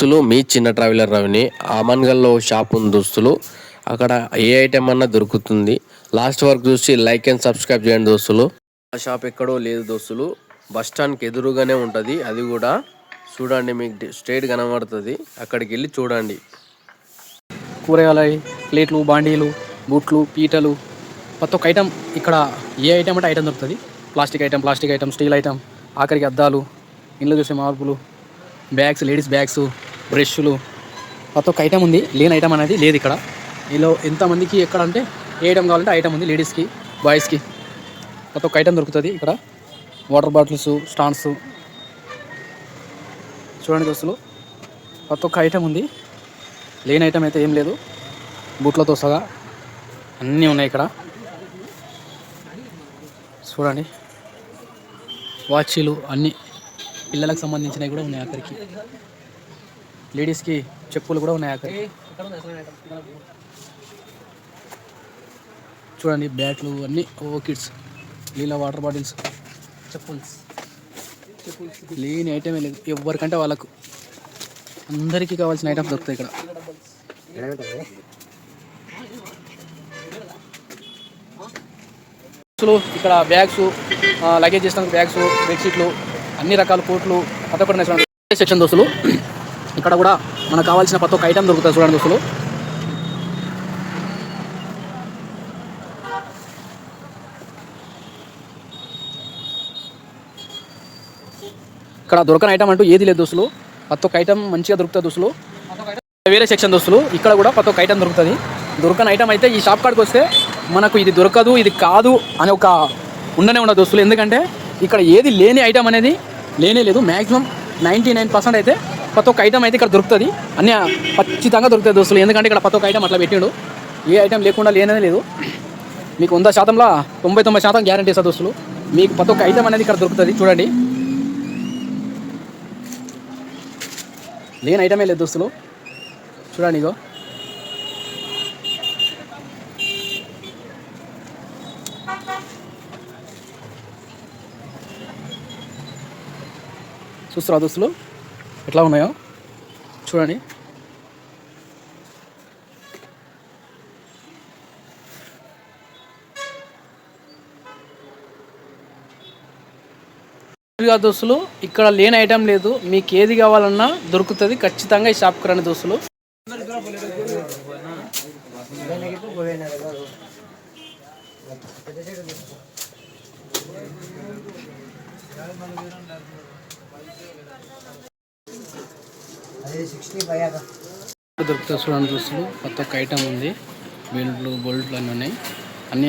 దుస్తులు మీ చిన్న ట్రావెలర్ రవిని ఆమన్గల్లో షాప్ ఉంది దుస్తులు. అక్కడ ఏ ఐటెం అన్నా దొరుకుతుంది. లాస్ట్ వరకు చూసి లైక్ అండ్ సబ్స్క్రైబ్ చేయండి దోస్తులు. ఆ షాప్ ఎక్కడో లేదు దోస్తులు. బస్ స్టాండ్కి ఎదురుగానే ఉంటుంది. అది కూడా చూడండి మీకు స్ట్రేట్ కనబడుతుంది. అక్కడికి వెళ్ళి చూడండి. కూరగాయలు ప్లేట్లు బాండీలు బూట్లు పీటలు. ప్రతి ఒక్క ఐటెం ఇక్కడ ఏ ఐటమ్ అంటే ఐటమ్ దొరుకుతుంది. Plastic item plastic item steel item ఆఖరికి అద్దాలు ఇండ్లు చూసే మార్పులు బ్యాగ్స్ లేడీస్ బ్యాగ్స్. బ్రష్లు. ప్రతి ఒక్క ఐటమ్ ఉంది. లేని ఐటమ్ అనేది లేదు ఇక్కడ. ఇలా ఎంతమందికి ఎక్కడ అంటే ఏ ఐటమ్ కావాలంటే ఐటమ్ ఉంది. లేడీస్కి బాయ్స్కి ప్రతి ఒక్క ఐటమ్ దొరుకుతుంది ఇక్కడ. వాటర్ బాటిల్స్ స్టాండ్స్ చూడండి దోస్తులు. ప్రతి ఒక్క ఐటమ్ ఉంది. లేని ఐటమ్ అయితే ఏం లేదు. బూట్లతో సగా అన్నీ ఉన్నాయి ఇక్కడ. చూడండి. వాచీలు అన్నీ పిల్లలకు సంబంధించినవి కూడా ఉన్నాయి అక్కడికి. లేడీస్కి చెప్పులు కూడా ఉన్నాయి అక్కడికి చూడండి బ్యాట్లు అన్నీ. ఓ కిడ్స్. లీలా వాటర్ బాటిల్స్. చెప్పుల్స్. లేని ఐటమే లేదు. ఎవరికంటే వాళ్ళకు. అందరికీ కావాల్సిన ఐటమ్స్ దొరుకుతాయి ఇక్కడ. ఇక్కడ బ్యాగ్స్ లగేజ్ చేసిన బ్యాగ్స్ బెడ్షీట్లు అన్ని రకాల కోట్లు చూడండి సెక్షన్ దోస్తులు? ఇక్కడ కూడా మనకు కావాల్సిన ప్రతి ఒక్క ఐటమ్ దొరుకుతుంది చూడండి దోస్తులు. ఇక్కడ దొరకని ఐటమ్ అంటూ ఏది లేదు దోస్తులు. ప్రతి ఒక్క ఐటమ్ మంచిగా దొరుకుతుంది దోస్తులు. వేరే సెక్షన్ దోస్తులు. ఇక్కడ కూడా ప్రతి ఒక్క ఐటమ్ దొరుకుతుంది. దొరకని ఐటమ్ అయితే ఈ షాప్ కాడికి వస్తే మనకు ఇది దొరకదు ఇది కాదు అనే ఒక ఉండనే ఉండదు దోస్తులు. ఎందుకంటే ఇక్కడ ఏది లేని ఐటమ్ అనేది లేనే లేదు. మ్యాక్సిమం నైంటీ నైన్ పర్సెంట్ అయితే ప్రతి ఒక్క ఐటమ్ అయితే ఇక్కడ దొరుకుతుంది. అన్ని ఖచ్చితంగా దొరుకుతుంది దోస్తులు. ఎందుకంటే ఇక్కడ ప్రతి ఒక్క ఐటమ్ అట్లా పెట్టిండు. ఏ ఐటమ్ లేకుండా లేనే లేదు. మీకు వంద శాతంలో తొంభై తొంభై శాతం గ్యారంటీ ఇస్తుంది దోస్తులు. మీకు ప్రతి ఒక్క ఐటమ్ అనేది ఇక్కడ దొరుకుతుంది. చూడండి. లేని ఐటమే లేదు దోస్తులు. చూడండి ఇగో. చూస్తురా దోస్తులు? ఎట్లా ఉన్నాయో? చూడండి. దోస్తులు ఇక్కడ లేని ఐటెం లేదు. మీకు ఏది కావాలన్నా దొరుకుతుంది. ఖచ్చితంగా ఈ షాప్కి రండి దోస్తులు. దొరుకుతుంది చూడండి చూస్తున్నాం కొత్త ఒక ఐటమ్ ఉంది. బెల్ట్లు బోల్ట్లు అన్నీ ఉన్నాయి. అన్నీ